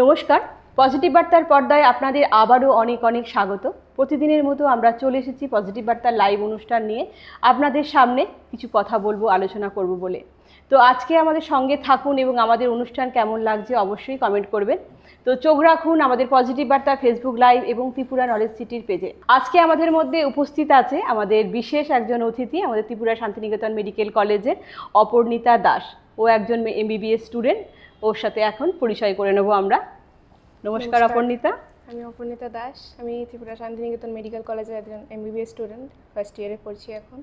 নমস্কার। পজিটিভ বার্তার পর্দায় আপনাদের আবারও অনেক অনেক স্বাগত। প্রতিদিনের মতো আমরা চলে এসেছি পজিটিভ বার্তার লাইভ অনুষ্ঠান নিয়ে। আপনাদের সামনে কিছু কথা বলব, আলোচনা করব বলে। তো আজকে আমাদের সঙ্গে থাকুন এবং আমাদের অনুষ্ঠান কেমন লাগছে অবশ্যই কমেন্ট করবেন। তো চোখ রাখুন আমাদের পজিটিভ বার্তা ফেসবুক লাইভ এবং ত্রিপুরা নলেজ সিটির পেজে আজকে আমাদের মধ্যে উপস্থিত আছে আমাদের বিশেষ একজন অতিথি, আমাদের ত্রিপুরা শান্তিনিকেতন মেডিকেল কলেজের অপর্ণিতা দাস। ও একজন এমবিবিএস স্টুডেন্ট ওর সাথে এখন পরিচয় করে নেব আমরা। নমস্কার। অপর্ণিতা। আমি অপর্ণিতা দাস। আমি ত্রিপুরা শান্তিনিকেতন মেডিকেল কলেজের একজন এমবিবিএস স্টুডেন্ট ফার্স্ট ইয়ারে পড়ছি এখন।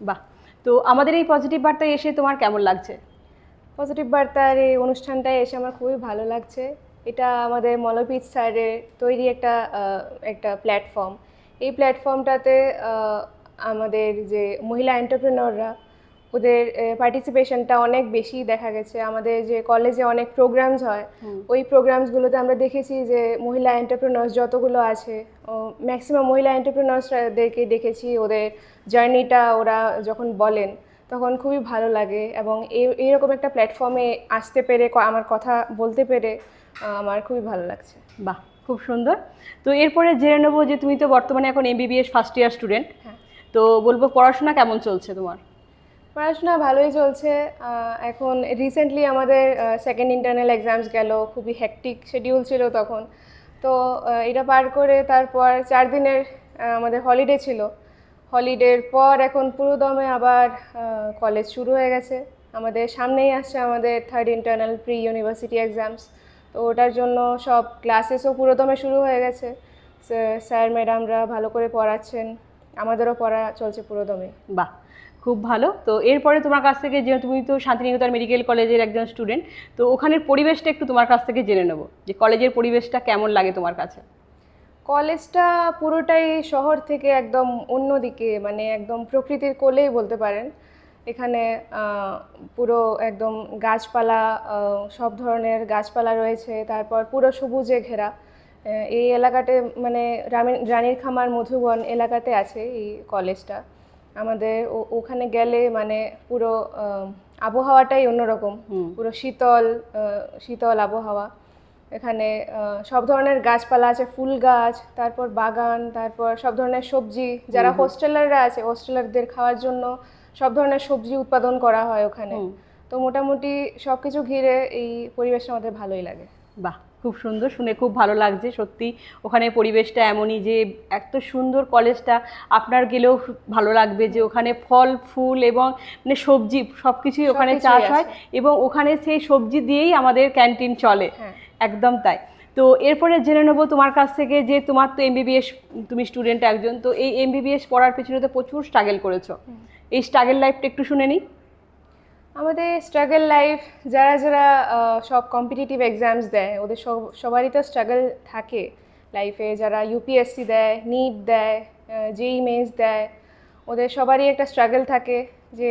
বাহ। তো আমাদের এই পজিটিভ বার্তায় এসে তোমার কেমন লাগছে? পজিটিভ বার্তার এই অনুষ্ঠানটায় এসে আমার খুবই ভালো লাগছে। এটা আমাদের মলপিত স্যারের তৈরি একটা একটা প্ল্যাটফর্ম এই প্ল্যাটফর্মটাতে আমাদের যে মহিলা এন্টারপ্রেনররা ওদের পার্টিসিপেশনটা অনেক বেশি দেখা গেছে। আমাদের যে কলেজে অনেক প্রোগ্রামস হয় ওই প্রোগ্রামসগুলোতে আমরা দেখেছি যে মহিলা এন্টারপ্রেনার্স যতগুলো আছে ম্যাক্সিমাম মহিলা এন্টারপ্রেনার্সদেরকে দেখেছি ওদের জার্নিটা ওরা যখন বলেন তখন খুবই ভালো লাগে। এবং এই এইরকম একটা প্ল্যাটফর্মে আসতে পেরে আমার কথা বলতে পেরে আমার খুবই ভালো লাগছে। বাহ খুব সুন্দর। তো এরপরে জেনে নেব যে তুমি তো বর্তমানে এখন এমবিবিএস ফার্স্ট ইয়ার স্টুডেন্ট তো বলব পড়াশোনা কেমন চলছে তোমার? পড়াশোনা ভালোই চলছে। এখন রিসেন্টলি আমাদের সেকেন্ড ইন্টারনাল এক্সামস গেল, খুবই হেকটিক শিডিউল ছিল তখন। তো এটা পার করে তারপর চার দিনের আমাদের হলিডে ছিল। হলিডের পর এখন পুরো দমে আবার কলেজ শুরু হয়ে গেছে। আমাদের সামনেই আসছে আমাদের third internal pre university exams তো ওটার জন্য সব ক্লাসেসও পুরো দমে শুরু হয়ে গেছে। স্যার ম্যাডামরা ভালো করে পড়াচ্ছেন। আমাদেরও পড়া চলছে পুরো দমে বাহ! খুব ভালো। তো এরপরে তোমার কাছ থেকে যে তুমি তো শান্তিনিকেতন মেডিকেল কলেজের একজন স্টুডেন্ট, তো ওখানের পরিবেশটা একটু তোমার কাছ থেকে জেনে নেব, যে কলেজের পরিবেশটা কেমন লাগে তোমার কাছে? কলেজটা পুরোটাই শহর থেকে একদম অন্যদিকে মানে একদম প্রকৃতির কোলেই বলতে পারেন। এখানে পুরো একদম গাছপালা সব ধরনের গাছপালা রয়েছে, তারপর পুরো সবুজে ঘেরা। এই এলাকাতে মানে রানী- রানীর খামার মধুবন এলাকাতে আছে এই কলেজটা। আমাদের ওখানে গেলে মানে পুরো আবহাওয়াটাই অন্যরকম। পুরো শীতল শীতল আবহাওয়া। এখানে সব ধরনের গাছপালা আছে ফুল গাছ তারপর বাগান তারপর সব ধরনের সবজি। যারা হোস্টেলাররা আছে হোস্টেলারদের খাওয়ার জন্য সব ধরনের সবজি উৎপাদন করা হয় ওখানে। তো মোটামুটি সব কিছু ঘিরে এই পরিবেশটা আমাদের ভালোই লাগে। বাহ! খুব সুন্দর শুনে খুব ভালো লাগছে সত্যি। ওখানে পরিবেশটা এমনই যে এত সুন্দর কলেজটা আপনার গেলেও ভালো লাগবে যে ওখানে ফল ফুল এবং মানে সবজি সব কিছুই ওখানে চাষ হয় এবং ওখানে সেই সবজি দিয়েই আমাদের ক্যান্টিন চলে। হ্যাঁ। একদম তাই। তো এরপরে জেনে নেব তোমার কাছ থেকে যে তোমার তো এমবিবিএস তুমি স্টুডেন্ট একজন তো এই এমবিবিএস পড়ার পেছনে তো প্রচুর স্ট্রাগল করেছ। এই স্ট্রাগল লাইফটা একটু শুনে নিই। আমাদের স্ট্রাগল লাইফ যারা যারা সব কম্পিটিটিভ এক্সামস দেয়, ওদের সব, সবারই তো স্ট্রাগল থাকে লাইফে যারা ইউপিএসসি দেয় নিট দেয় জেই মেন্স দেয়, ওদের সবারই একটা স্ট্রাগল থাকে যে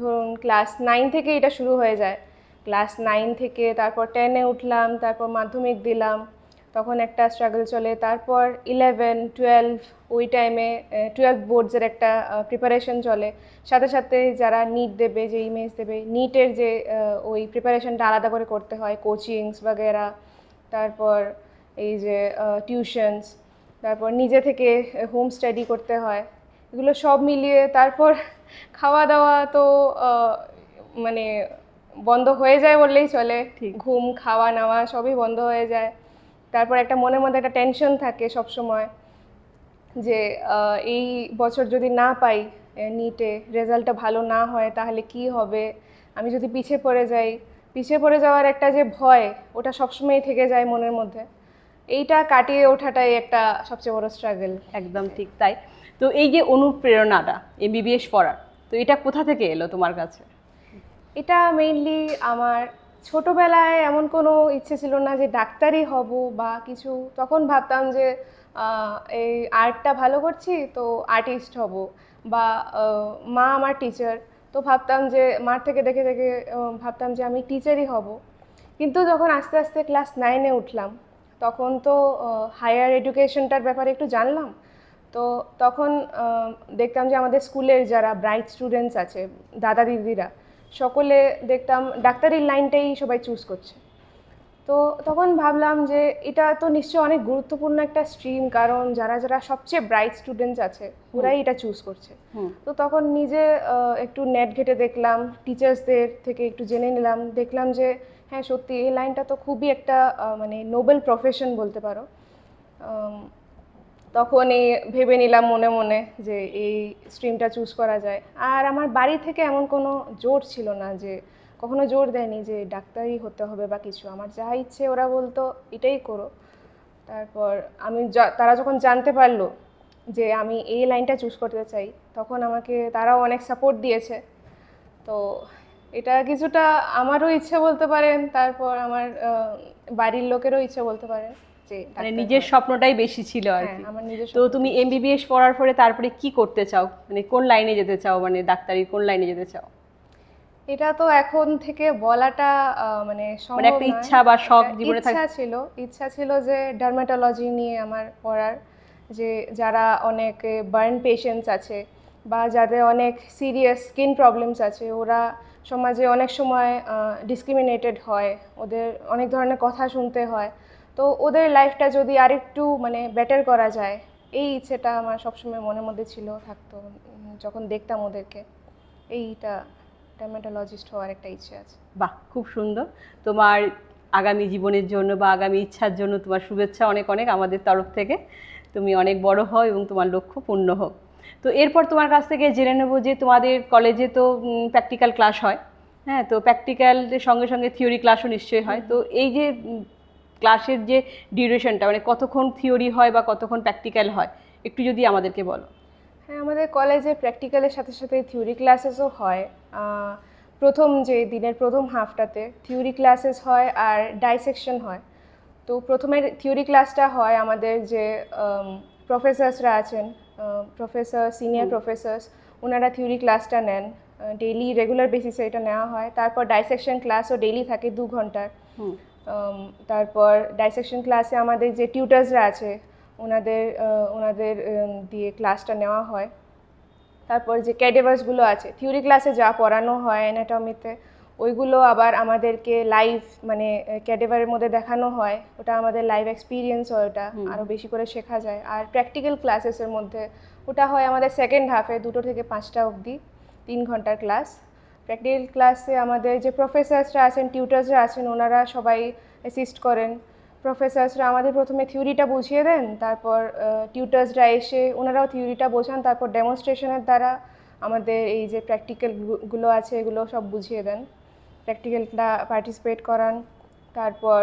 ধরুন ক্লাস নাইন থেকে এটা শুরু হয়ে যায়। ক্লাস নাইন থেকে তারপর টেনে উঠলাম, তারপর মাধ্যমিক দিলাম তখন একটা স্ট্রাগল চলে। তারপর ইলেভেন টুয়েলভ ওই টাইমে টুয়েলভ বোর্ডসের একটা প্রিপারেশন চলে। সাথে সাথে যারা নিট দেবে যে ইমেজ দেবে নিটের যে ওই প্রিপারেশনটা আলাদা করে করতে হয়। কোচিংস বাগেরা তারপর এই যে টিউশনস তারপর নিজে থেকে হোম স্টাডি করতে হয়। এগুলো সব মিলিয়ে তারপর খাওয়া দাওয়া তো মানে বন্ধ হয়ে যায় বললেই চলে। ঘুম খাওয়া নাওয়া সবই বন্ধ হয়ে যায়। তারপর একটা মনের মধ্যে একটা টেনশন থাকে সব সময় যে এই বছর যদি না পাই নিটে রেজাল্টটা ভালো না হয় তাহলে কি হবে? আমি যদি পিছিয়ে পড়ে যাই পিছিয়ে পড়ে যাওয়ার একটা যে ভয় ওটা সবসময়ই থেকে যায় মনের মধ্যে। এইটা কাটিয়ে ওঠাটাই একটা সবচেয়ে বড় স্ট্রাগল একদম ঠিক তাই। তো এই যে অনুপ্রেরণাটা এমবিবিএস পড়ার তো এটা কোথা থেকে এলো তোমার কাছে? এটা মেইনলি আমার ছোটোবেলায় এমন কোনো ইচ্ছে ছিল না যে ডাক্তারই হব বা কিছু। তখন ভাবতাম যে এই আর্টটা ভালো করছি তো আর্টিস্ট হব বা মা আমার টিচার তো ভাবতাম যে, মার থেকে দেখে দেখে ভাবতাম যে আমি টিচারই হব। কিন্তু যখন আস্তে আস্তে ক্লাস নাইনে উঠলাম, তখন তো হায়ার এডুকেশনটার ব্যাপারে একটু জানলাম। তো তখন দেখতাম যে আমাদের স্কুলের যারা ব্রাইট স্টুডেন্টস আছে দাদা দিদিরা সকলে দেখতাম ডাক্তারির লাইনটাই সবাই চুজ করছে। তো তখন ভাবলাম যে এটা তো নিশ্চয়ই অনেক গুরুত্বপূর্ণ একটা স্ট্রিম কারণ যারা যারা সবচেয়ে ব্রাইট স্টুডেন্টস আছে ওরাই এটা চুজ করছে। তো তখন নিজে একটু নেট ঘেটে দেখলাম টিচার্সদের থেকে একটু জেনে নিলাম দেখলাম যে হ্যাঁ সত্যি এই লাইনটা তো খুবই একটা মানে নোবেল প্রফেশন বলতে পারো। তখন এই ভেবে নিলাম মনে মনে যে এই স্ট্রিমটা চুজ করা যায়। আর আমার বাড়ি থেকে এমন কোনো জোর ছিল না যে কখনো জোর দেয়নি যে ডাক্তারই হতে হবে বা কিছু। আমার যা ইচ্ছে ওরা বলতো, এটাই করো। তারপর আমি তারা যখন জানতে পারল যে আমি এই লাইনটা চুজ করতে চাই, তখন আমাকে তারাও অনেক সাপোর্ট দিয়েছে। তো এটা কিছুটা আমারও ইচ্ছে বলতে পারেন, তারপর আমার বাড়ির লোকেরও ইচ্ছে বলতে পারেন। যে মানে নিজের স্বপ্নটাই বেশি ছিল আর হ্যাঁ কি। তো তুমি এমবিবিএস পড়ার পরে তারপরে কি করতে চাও? মানে কোন লাইনে যেতে চাও? মানে ডাক্তারি কোন লাইনে যেতে চাও? এটা তো এখন থেকে বলাটা মানে মানে একটা ইচ্ছা বা শখ জীবনে ইচ্ছা ছিল ইচ্ছা ছিল যে ডার্মাটোলজি নিয়ে আমার পড়ার যে যারা অনেক বার্ন পেশেন্টস আছে বা যাদের অনেক সিরিয়াস স্কিন প্রবলেমস আছে ওরা সমাজে অনেক সময় ডিসক্রিমিনেটেড হয়। ওদের অনেক ধরনের কথা শুনতে হয়। তো ওদের লাইফটা যদি আরেকটু মানে বেটার করা যায় এই ইচ্ছেটা আমার সবসময় মনের মধ্যে ছিল থাকতো যখন দেখতাম ওদেরকে এইটা ডার্মাটোলজিস্ট হওয়ার একটা ইচ্ছে আছে। বাহ খুব সুন্দর। তোমার আগামী জীবনের জন্য বা আগামী ইচ্ছার জন্য তোমার শুভেচ্ছা অনেক অনেক আমাদের তরফ থেকে। তুমি অনেক বড় হও এবং তোমার লক্ষ্য পূর্ণ হোক। তো এরপর তোমার কাছ থেকে জেনে নেব যে তোমাদের কলেজে তো প্র্যাকটিক্যাল ক্লাস হয়। হ্যাঁ তো প্র্যাকটিক্যালের সঙ্গে সঙ্গে থিওরি ক্লাসও নিশ্চয়ই হয়। তো এই যে ক্লাসের যে ডিউরেশনটা মানে কতক্ষণ থিওরি হয় বা কতক্ষণ প্র্যাকটিক্যাল হয় একটু যদি আমাদেরকে বলো। হ্যাঁ আমাদের কলেজে প্র্যাকটিক্যালের সাথে সাথে থিওরি ক্লাসেসও হয়। প্রথম যে দিনের প্রথম হাফটাতে থিওরি ক্লাসেস হয় আর ডাইসেকশন হয়। তো প্রথমে থিওরি ক্লাসটা হয় আমাদের যে প্রফেসরসরা আছেন প্রফেসর সিনিয়র প্রফেসর্স ওনারা থিওরি ক্লাসটা নেন। ডেইলি রেগুলার বেসিসে এটা নেওয়া হয়। তারপর ডাইসেকশন ক্লাসও ডেইলি থাকে দু ঘণ্টার। তারপর ডাইসেকশন ক্লাসে আমাদের যে টিউটার্সরা আছে ওনাদের ওনাদের দিয়ে ক্লাসটা নেওয়া হয়। তারপর যে ক্যাডেভার্সগুলো আছে থিওরি ক্লাসে যা পড়ানো হয় অ্যানাটমিতে ওইগুলো আবার আমাদেরকে লাইভ মানে ক্যাডেভারের মধ্যে দেখানো হয়। ওটা আমাদের লাইভ এক্সপিরিয়েন্স হয় ওটা আরও বেশি করে শেখা যায়। আর প্র্যাকটিক্যাল ক্লাসেসের মধ্যে ওটা হয় আমাদের সেকেন্ড হাফে দুটো থেকে পাঁচটা অবধি তিন ঘণ্টার ক্লাস প্র্যাকটিক্যাল ক্লাসে আমাদের যে প্রফেসরসরা আছেন, টিউটার্সরা আছেন, ওনারা সবাই অ্যাসিস্ট করেন। প্রফেসরসরা আমাদের প্রথমে থিওরিটা বুঝিয়ে দেন, তারপর টিউটার্সরা এসে ওনারাও থিওরিটা বোঝান, তারপর ডেমনস্ট্রেশনের দ্বারা আমাদের এই যে প্র্যাকটিক্যালগুলো আছে, এগুলো সব বুঝিয়ে দেন। প্র্যাকটিক্যালটা পার্টিসিপেট করান, তারপর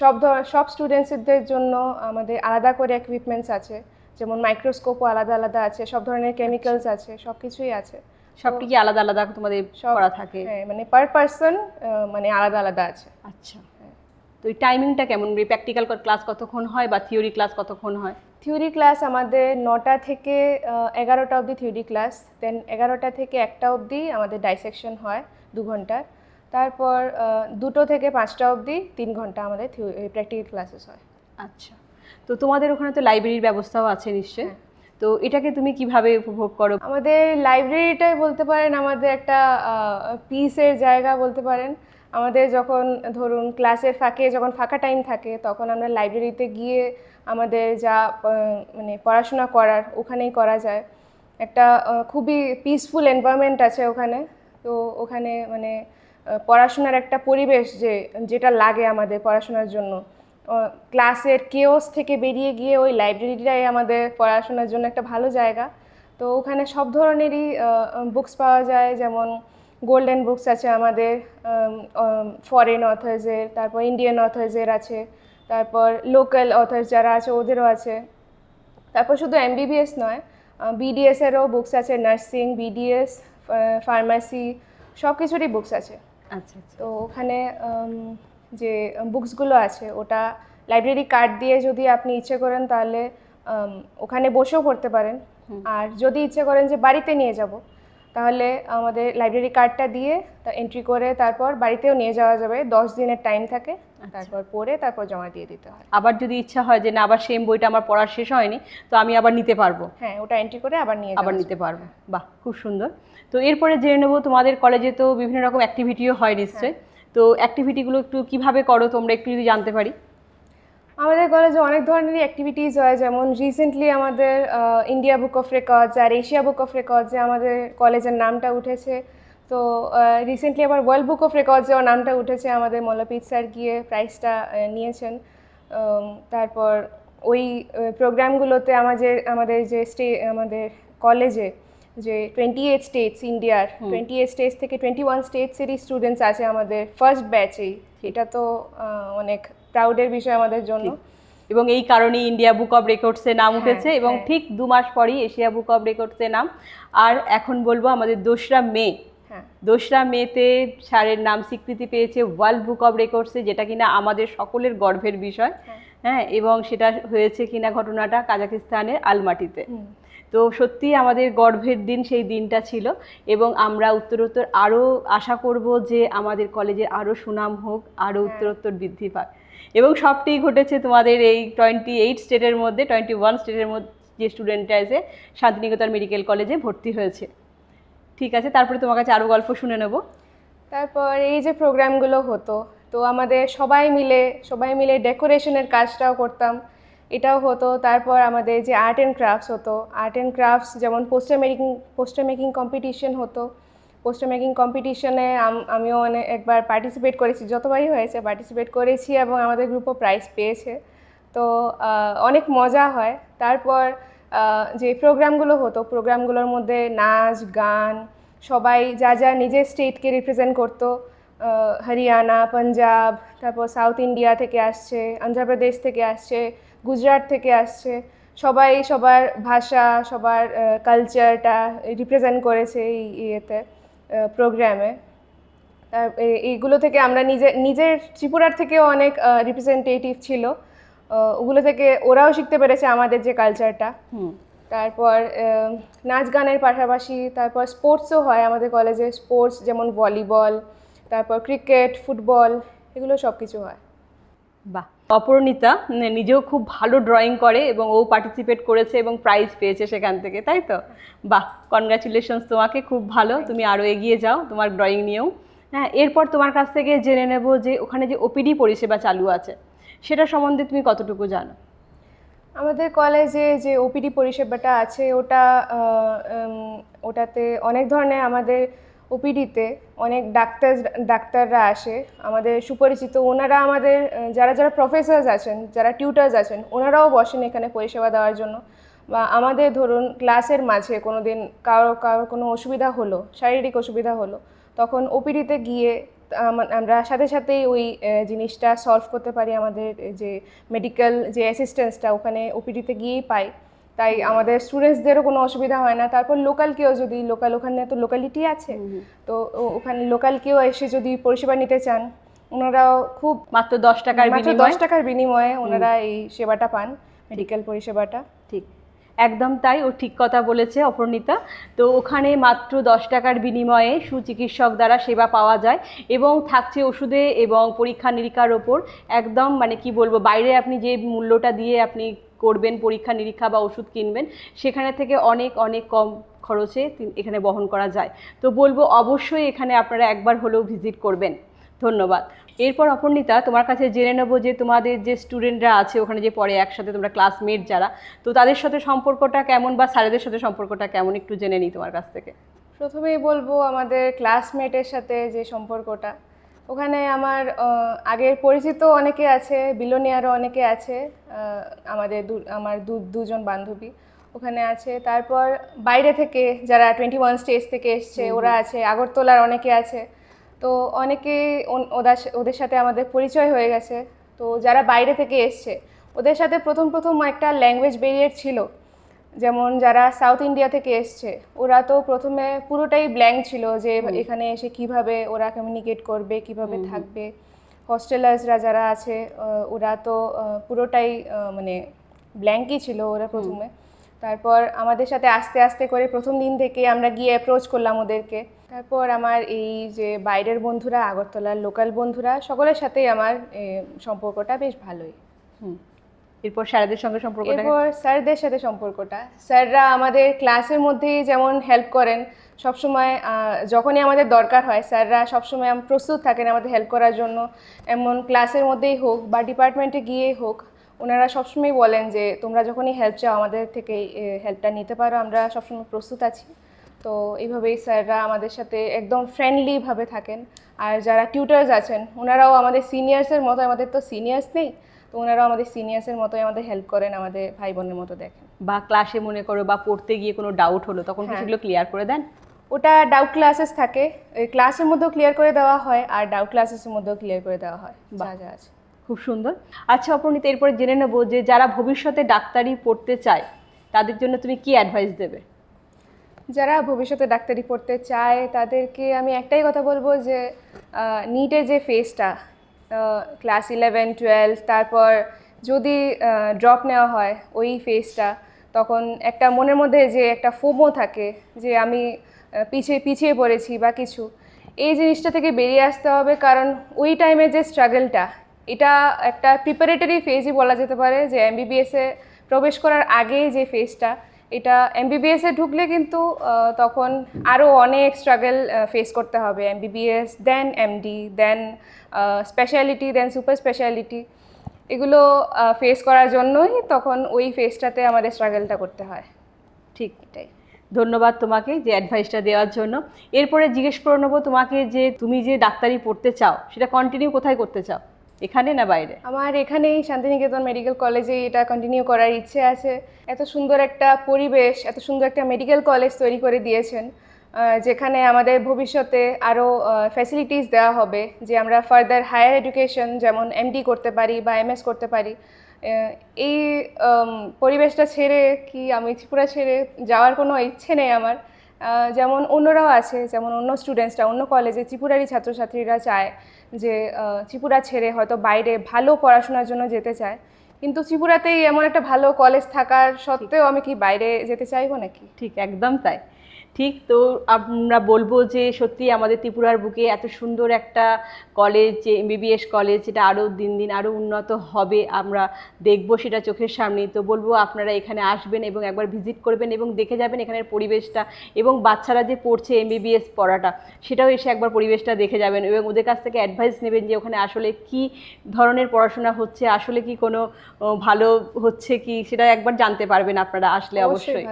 সব ধর, সব স্টুডেন্টসদের জন্য আমাদের আলাদা করে ইকুইপমেন্টস আছে, যেমন মাইক্রোস্কোপও আলাদা আলাদা আছে, সব ধরনের কেমিক্যালস আছে সব কিছুই আছে। সবটি কি আলাদা আলাদা তোমাদের করা থাকে। হ্যাঁ মানে পার পার্সন মানে আলাদা আলাদা আছে। আচ্ছা। তো এই টাইমিংটা কেমন? প্র্যাকটিক্যাল ক্লাস কতক্ষণ হয় বা থিওরি ক্লাস কতক্ষণ হয়? থিওরি ক্লাস আমাদের নটা থেকে এগারোটা অবধি থিওরি ক্লাস দেন এগারোটা থেকে একটা অবধি আমাদের ডাইসেকশন হয় দু ঘণ্টার তারপর দুটো থেকে পাঁচটা অবধি তিন ঘণ্টা আমাদের প্র্যাকটিক্যাল ক্লাসেস হয়। আচ্ছা। তো তোমাদের ওখানে তো লাইব্রেরির ব্যবস্থাও আছে নিশ্চয়ই? হ্যাঁ। তো এটাকে তুমি কীভাবে উপভোগ করো? আমাদের লাইব্রেরিটাই বলতে পারেন, আমাদের একটা পিসের জায়গা বলতে পারেন। আমাদের যখন ধরুন ক্লাসের ফাঁকে যখন ফাঁকা টাইম থাকে, তখন আমরা লাইব্রেরিতে গিয়ে আমাদের যা মানে পড়াশোনা করার ওখানেই করা যায়। একটা খুবই পিসফুল এনভায়রনমেন্ট আছে ওখানে। তো ওখানে মানে পড়াশোনার একটা পরিবেশ যে, যেটা লাগে আমাদের পড়াশোনার জন্য। ক্লাসের কেওস থেকে বেরিয়ে গিয়ে ওই লাইব্রেরিটাই আমাদের পড়াশোনার জন্য একটা ভালো জায়গা। তো ওখানে সব ধরনেরই বুকস পাওয়া যায় যেমন গোল্ডেন বুকস আছে আমাদের ফরেন অথার্সের তারপর ইন্ডিয়ান অথার্সের আছে তারপর লোকাল অথার্স যারা আছে ওদেরও আছে। তারপর শুধু এমবিবিএস নয় বিডিএসেরও বুকস আছে নার্সিং বিডিএস ফার্মাসি সব কিছুরই বুকস আছে। আচ্ছা আচ্ছা। তো ওখানে যে বুকসগুলো আছে ওটা লাইব্রেরি কার্ড দিয়ে যদি আপনি ইচ্ছে করেন তাহলে ওখানে বসেও পড়তে পারেন। আর যদি ইচ্ছে করেন যে বাড়িতে নিয়ে যাব তাহলে আমাদের লাইব্রেরি কার্ডটা দিয়ে তা এন্ট্রি করে তারপর বাড়িতেও নিয়ে যাওয়া যাবে। দশ দিনের টাইম থাকে তারপর পড়ে তারপর জমা দিয়ে দিতে হয়। আবার যদি ইচ্ছা হয় যে না আবার সেম বইটা আমার পড়ার শেষ হয়নি তো আমি আবার নিতে পারব? হ্যাঁ ওটা এন্ট্রি করে আবার নিয়ে আবার নিতে পারব। বাহ খুব সুন্দর। তো এরপরে জেনে নেব তোমাদের কলেজে তো বিভিন্ন রকম অ্যাক্টিভিটিও হয় নিশ্চয়ই। তো অ্যাক্টিভিটিগুলো একটু কীভাবে করো তোমরা একটু যদি জানতে পারি? আমাদের কলেজে অনেক ধরনেরই অ্যাক্টিভিটিস হয়, যেমন রিসেন্টলি আমাদের ইন্ডিয়া বুক অফ রেকর্ডস আর এশিয়া বুক অফ রেকর্ডসে আমাদের কলেজের নামটা উঠেছে। তো রিসেন্টলি আবার ওয়ার্ল্ড বুক অফ রেকর্ডসেও নামটা উঠেছে আমাদের মল্লপিত স্যার গিয়ে প্রাইজটা নিয়েছেন। তারপর ওই প্রোগ্রামগুলোতে আমাদের আমাদের যে স্টে আমাদের কলেজে যে টোয়েন্টি এইট স্টেটস ইন্ডিয়ার টোয়েন্টি এইট স্টেটস থেকে টোয়েন্টি ওয়ান স্টেটসেরই স্টুডেন্টস আছে আমাদের ফার্স্ট ব্যাচেই এটা তো অনেক প্রাউডের বিষয় আমাদের জন্য। এবং এই কারণেই ইন্ডিয়া বুক অফ রেকর্ডসে নাম উঠেছে এবং হ্যাঁ। ঠিক দু মাস পরই এশিয়া বুক অফ রেকর্ডসে নাম। আর এখন বলব আমাদের দোসরা মে। হ্যাঁ। দোসরা মেতে স্যারের নাম স্বীকৃতি পেয়েছে ওয়ার্ল্ড বুক অফ রেকর্ডসে যেটা কিনা আমাদের সকলের গর্বের বিষয়। হ্যাঁ। হ্যাঁ এবং সেটা হয়েছে কিনা ঘটনাটা কাজাকিস্তানের আলমাটিতে। তো সত্যি আমাদের গর্ভের দিন সেই দিনটা ছিল এবং আমরা উত্তরোত্তর আরও আশা করব যে আমাদের কলেজের আরও সুনাম হোক আরও হ্যাঁ। উত্তরোত্তর বৃদ্ধি পাক। এবং সবটাই ঘটেছে তোমাদের এই টোয়েন্টি এইট স্টেটের মধ্যে টোয়েন্টি ওয়ান স্টেটের মধ্যে যে স্টুডেন্টরা এসে শান্তিনিকেতন মেডিকেল কলেজে ভর্তি হয়েছে। ঠিক আছে তারপরে তোমার কাছে আরও গল্প শুনে নেব। তারপর এই যে প্রোগ্রামগুলো হতো তো আমাদের সবাই মিলে সবাই মিলে ডেকোরেশনের কাজটাও করতাম। এটাও হতো। তারপর আমাদের যে আর্ট অ্যান্ড ক্রাফটস হতো। আর্ট অ্যান্ড ক্রাফটস যেমন poster making poster making competition হতো। পোস্টার মেকিং কম্পিটিশনে আমিও অনেক একবার পার্টিসিপেট করেছি। যতবারই হয়েছে পার্টিসিপেট করেছি এবং আমাদের গ্রুপও প্রাইজ পেয়েছে। তো অনেক মজা হয়। তারপর যে প্রোগ্রামগুলো হতো প্রোগ্রামগুলোর মধ্যে নাচ, গান, সবাই যা যা নিজের স্টেটকে রিপ্রেজেন্ট করতো। হরিয়ানা পাঞ্জাব তারপর সাউথ ইন্ডিয়া থেকে আসছে অন্ধ্রপ্রদেশ থেকে আসছে গুজরাট থেকে আসছে। সবাই সবার ভাষা সবার কালচারটা রিপ্রেজেন্ট করেছে এই ইয়েতে প্রোগ্রামে তার এইগুলো থেকে আমরা নিজে নিজের ত্রিপুরার থেকেও অনেক রিপ্রেজেন্টেটিভ ছিল। ওগুলো থেকে ওরাও শিখতে পেরেছে আমাদের যে কালচারটা তারপর নাচ গানের পাশাপাশি তারপর স্পোর্টসও হয় আমাদের কলেজে স্পোর্টস যেমন ভলিবল তারপর ক্রিকেট ফুটবল এগুলো সব কিছু হয়। বাহ! অপরণিতা নিজেও খুব ভালো ড্রয়িং করে এবং ও পার্টিসিপেট করেছে এবং প্রাইজ পেয়েছে সেখান থেকে তাই তো? বাহ! কনগ্রাচুলেশনস তোমাকে খুব ভালো। তুমি আরও এগিয়ে যাও তোমার ড্রয়িং নিয়েও। হ্যাঁ এরপর তোমার কাছ থেকে জেনে নেব যে ওখানে যে ওপিডি পরিষেবা চালু আছে সেটা সম্বন্ধে তুমি কতটুকু জানো? আমাদের কলেজে যে ওপিডি পরিষেবাটা আছে ওটা ওটাতে অনেক ধরনের আমাদের ওপিডিতে অনেক ডাক্তার, ডাক্তাররা আসে। আমাদের সুপরিচিত ওনারা আমাদের, যারা যারা প্রফেসর্স আছেন, যারা টিউটার্স আছেন, ওনারাও বসেন এখানে পরিষেবা দেওয়ার জন্য। বা আমাদের ধরুন ক্লাসের মাঝে কোনো দিন কারও কারও কোনো অসুবিধা হলো, শারীরিক অসুবিধা হলো, তখন ওপিডিতে গিয়ে আমরা সাথে সাথেই ওই জিনিসটা সলভ করতে পারি আমাদের যে মেডিকেল যে অ্যাসিস্ট্যান্সটা ওখানে ওপিডিতে গিয়েই পাই। তাই আমাদের স্টুডেন্টসদেরও কোনো অসুবিধা হয় না। তারপর লোকাল কেউ যদি লোকাল ওখানে তো লোকালিটি আছে। তো ওখানে লোকাল কেউ এসে যদি পরিষেবা নিতে চান ওনারাও খুব মাত্র দশ টাকার মাত্র দশ টাকার বিনিময়ে ওনারা এই সেবাটা পান মেডিকেল পরিষেবাটা। ঠিক। একদম তাই ও ঠিক কথা বলেছে অপর্ণিতা। তো ওখানে মাত্র দশ টাকার বিনিময়ে সুচিকিৎসক দ্বারা সেবা পাওয়া যায় এবং থাকছে ওষুধে এবং পরীক্ষা নিরীক্ষার ওপর। একদম মানে কি বলব বাইরে আপনি যে মূল্যটা দিয়ে আপনি করবেন, পরীক্ষা, নিরীক্ষা বা ওষুধ কিনবেন, সেখানে থেকে অনেক অনেক কম খরচে এখানে বহন করা যায়। তো বলব অবশ্যই এখানে আপনারা একবার হলেও ভিজিট করবেন। ধন্যবাদ। এরপর অপর্ণিতা, তোমার কাছে জেনে নেব যে তোমাদের যে স্টুডেন্টরা আছে, ওখানে যে পড়ে একসাথে তোমরা ক্লাসমেট যারা, তো তাদের সাথে সম্পর্কটা কেমন বা স্যারেদের সাথে সম্পর্কটা কেমন, একটু জেনে নিই তোমার কাছ থেকে। প্রথমেই বলব আমাদের ক্লাসমেটের সাথে যে সম্পর্কটা ওখানে আমার আগের পরিচিত অনেকে আছে বিলোনিয়ারও অনেকে আছে আমাদের আমার দু দুজন বান্ধবী ওখানে আছে। তারপর বাইরে থেকে যারা টোয়েন্টি ওয়ান স্টেজ থেকে এসছে ওরা আছে আগরতলার অনেকে আছে। তো অনেকে ওদের ওদের সাথে আমাদের পরিচয় হয়ে গেছে। তো যারা বাইরে থেকে এসছে ওদের সাথে প্রথম প্রথম একটা ল্যাঙ্গুয়েজ ব্যারিয়ার ছিল। যেমন যারা সাউথ ইন্ডিয়া থেকে এসছে ওরা তো প্রথমে পুরোটাই ব্ল্যাঙ্ক ছিল যে এখানে এসে কীভাবে ওরা কমিউনিকেট করবে কীভাবে থাকবে। হস্টেলার্সরা যারা আছে ওরা তো পুরোটাই মানে ব্ল্যাঙ্কই ছিল ওরা প্রথমে। তারপর আমাদের সাথে আস্তে আস্তে করে প্রথম দিন থেকে আমরা গিয়ে অ্যাপ্রোচ করলাম ওদেরকে। তারপর আমার এই যে বাইরের বন্ধুরা আগরতলার লোকাল বন্ধুরা সকলের সাথেই আমার সম্পর্কটা বেশ ভালোই। হুম। এরপর স্যারদের সঙ্গে সম্পর্কটা? এরপর স্যারদের সাথে সম্পর্কটা। স্যাররা আমাদের ক্লাসের মধ্যেই যেমন হেল্প করেন, সবসময় যখনই আমাদের দরকার হয়, স্যাররা সবসময় প্রস্তুত থাকেন আমাদের হেল্প করার জন্য। এমন ক্লাসের মধ্যেই হোক বা ডিপার্টমেন্টে গিয়েই হোক, ওনারা সবসময় বলেন যে, তোমরা যখনই হেল্প চাও আমাদের থেকে হেল্পটা নিতে পারো, আমরা সবসময় প্রস্তুত আছি। তো এইভাবেই স্যাররা আমাদের সাথে একদম ফ্রেন্ডলিভাবে থাকেন। আর যারা টিউটার্স আছেন, ওনারাও আমাদের সিনিয়র্সের মতো, আমাদের তো সিনিয়র্স নেই। তো ওনারাও আমাদের সিনিয়র্সের মতোই আমাদের হেল্প করেন আমাদের ভাই বোনের মতো দেখেন। বা ক্লাসে মনে করো বা পড়তে গিয়ে কোনো ডাউট হলো তখন হ্যাঁ। সেগুলো ক্লিয়ার করে দেন? ওটা ডাউট ক্লাসেস থাকে। ওই ক্লাসের মধ্যেও ক্লিয়ার করে দেওয়া হয় আর ডাউট ক্লাসেসের মধ্যেও ক্লিয়ার করে দেওয়া হয়। যা যা আছে। খুব সুন্দর। আচ্ছা অপর্ণিতা এরপরে জেনে নেব যে যারা ভবিষ্যতে ডাক্তারি পড়তে চায় তাদের জন্য তুমি কি অ্যাডভাইস দেবে? যারা ভবিষ্যতে ডাক্তারি পড়তে চায় তাদেরকে আমি একটাই কথা বলব যে নিটের যে ফেজটা ক্লাস ইলেভেন টুয়েলভ তারপর যদি ড্রপ নেওয়া হয় ওই ফেজটা তখন একটা মনের মধ্যে যে একটা ফোমো থাকে যে আমি পিছিয়ে পিছিয়ে পড়েছি বা কিছু, এই জিনিসটা থেকে বেরিয়ে আসতে হবে। কারণ ওই টাইমে যে স্ট্রাগলটা এটা একটা প্রিপারেটরি ফেজই বলা যেতে পারে যে এমবিবিএসে প্রবেশ করার আগে যে ফেজটা এটা এমবিবিএসে ঢুকলে কিন্তু তখন আরও অনেক স্ট্রাগল ফেস করতে হবে। MBBS then MD then speciality then super speciality এগুলো ফেস করার জন্যই তখন ওই ফেসটাতে আমাদের স্ট্রাগলটা করতে হয়। ঠিক এটাই। ধন্যবাদ তোমাকে যে অ্যাডভাইসটা দেওয়ার জন্য। এরপরে জিজ্ঞেস করে নেব তোমাকে যে তুমি যে ডাক্তারি পড়তে চাও, সেটা কন্টিনিউ কোথায় করতে চাও? এখানে না বাইরে? আমার এখানেই শান্তিনিকেতন মেডিকেল কলেজে এটা কন্টিনিউ করার ইচ্ছে আছে। এত সুন্দর একটা পরিবেশ, এত সুন্দর একটা মেডিকেল কলেজ তৈরি করে দিয়েছেন যেখানে আমাদের ভবিষ্যতে আরও ফ্যাসিলিটিস দেওয়া হবে, যে আমরা ফার্দার হায়ার এডুকেশন যেমন এমডি করতে পারি বা এমএস করতে পারি এই পরিবেশটা ছেড়ে কি আমি ত্রিপুরা ছেড়ে যাওয়ার কোনো ইচ্ছে নেই আমার। যেমন অন্যরাও আছে, যেমন অন্য স্টুডেন্টসরা অন্য কলেজে ত্রিপুরারই ছাত্রছাত্রীরা চায় যে ত্রিপুরা ছেড়ে হয়তো বাইরে ভালো পড়াশোনার জন্য যেতে চায়। কিন্তু ত্রিপুরাতেই এমন একটা ভালো কলেজ থাকার সত্ত্বেও আমি কি বাইরে যেতে চাইব নাকি? ঠিক, একদম তাই। ঠিক তো আমরা বলব যে সত্যি আমাদের ত্রিপুরার বুকে এত সুন্দর একটা কলেজ যে এমবিবিএস কলেজ যেটা আরও দিন দিন আরও উন্নত হবে আমরা দেখব সেটা চোখের সামনেই। তো বলব আপনারা এখানে আসবেন এবং একবার ভিজিট করবেন এবং দেখে যাবেন এখানের পরিবেশটা এবং বাচ্চারা যে পড়ছে এমবিবিএস পড়াটা সেটাও এসে একবার পরিবেশটা দেখে যাবেন এবং ওদের কাছ থেকে অ্যাডভাইস নেবেন যে ওখানে আসলে কি ধরনের পড়াশোনা হচ্ছে আসলে কি কোনো ভালো হচ্ছে কি সেটা একবার জানতে পারবেন আপনারা আসলে অবশ্যই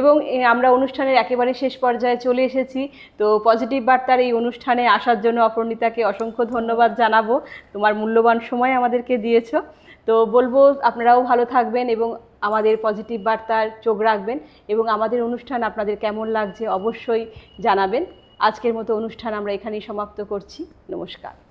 এবং আমরা অনুষ্ঠানের একেবারে শেষ পর্যায়ে চলে এসেছি। তো পজিটিভ বার্তার এই অনুষ্ঠানে আসার জন্য অপর্ণিতাকে অসংখ্য ধন্যবাদ জানাব। তোমার মূল্যবান সময় আমাদেরকে দিয়েছ। তো বলব, আপনারাও ভালো থাকবেন এবং আমাদের পজিটিভ বার্তার চোখ রাখবেন এবং আমাদের অনুষ্ঠান আপনাদের কেমন লাগছে অবশ্যই জানাবেন। আজকের মতো অনুষ্ঠান আমরা এখানেই সমাপ্ত করছি। নমস্কার।